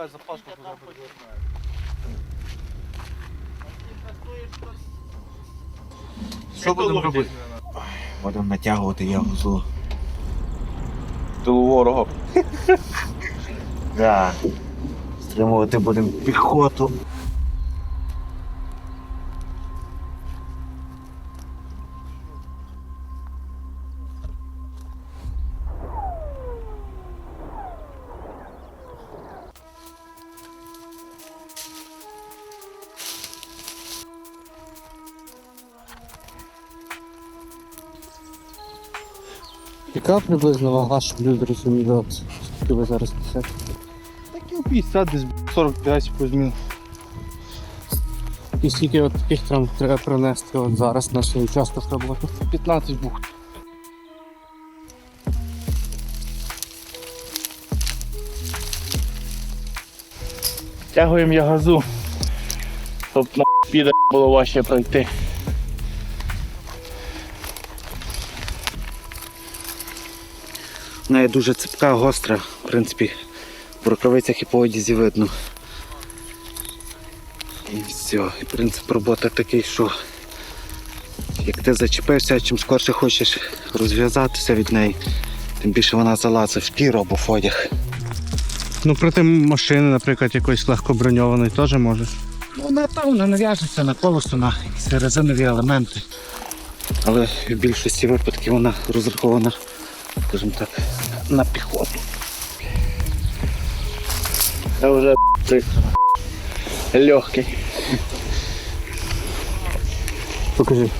якась запашка позабуде. Що будемо робити? Будемо натягувати ягузу. Тилу ворога. Да. Стримувати будемо піхоту. Яка приблизно вага, щоб люди розуміли, скільки ви зараз несете? Такі 50, десь 45 плюс-мінус. І скільки от таких там треба принести от зараз на свій участок роботи? 15 бухт. Тягуємо я газу, щоб на піде було важче пройти. Є дуже цепка, гостра, в принципі, в рукавицях і по одязі видно. І все. І принцип роботи такий, що як ти зачепився, чим скорше хочеш розв'язатися від неї, тим більше вона залазить в шкіру або в одяг. Ну проти машини, наприклад, якоїсь легко броньованої теж можеш. Ну, вона нав'яжеться на колесо, на резинові елементи. Але в більшості випадків вона розрахована, скажімо так, на піхоту. Я вже ти легкий. Покажи.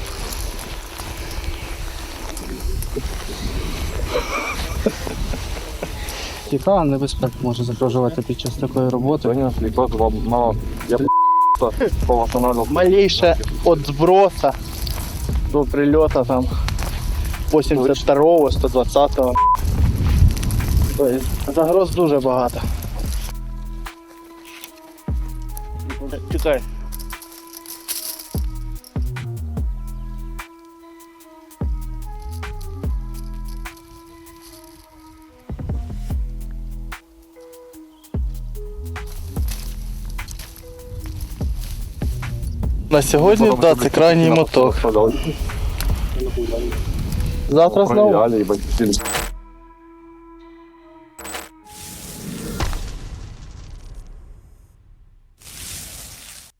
Яка небезпека може загрожувати під час такої роботи? Конечно, никто вам мало. Я. Малейше от сброса до прильота там 82-го, 120-го. Тобто Загроз дуже багато. Чекай. На сьогодні, да, це крайній моток. Завтра знову. Сильно.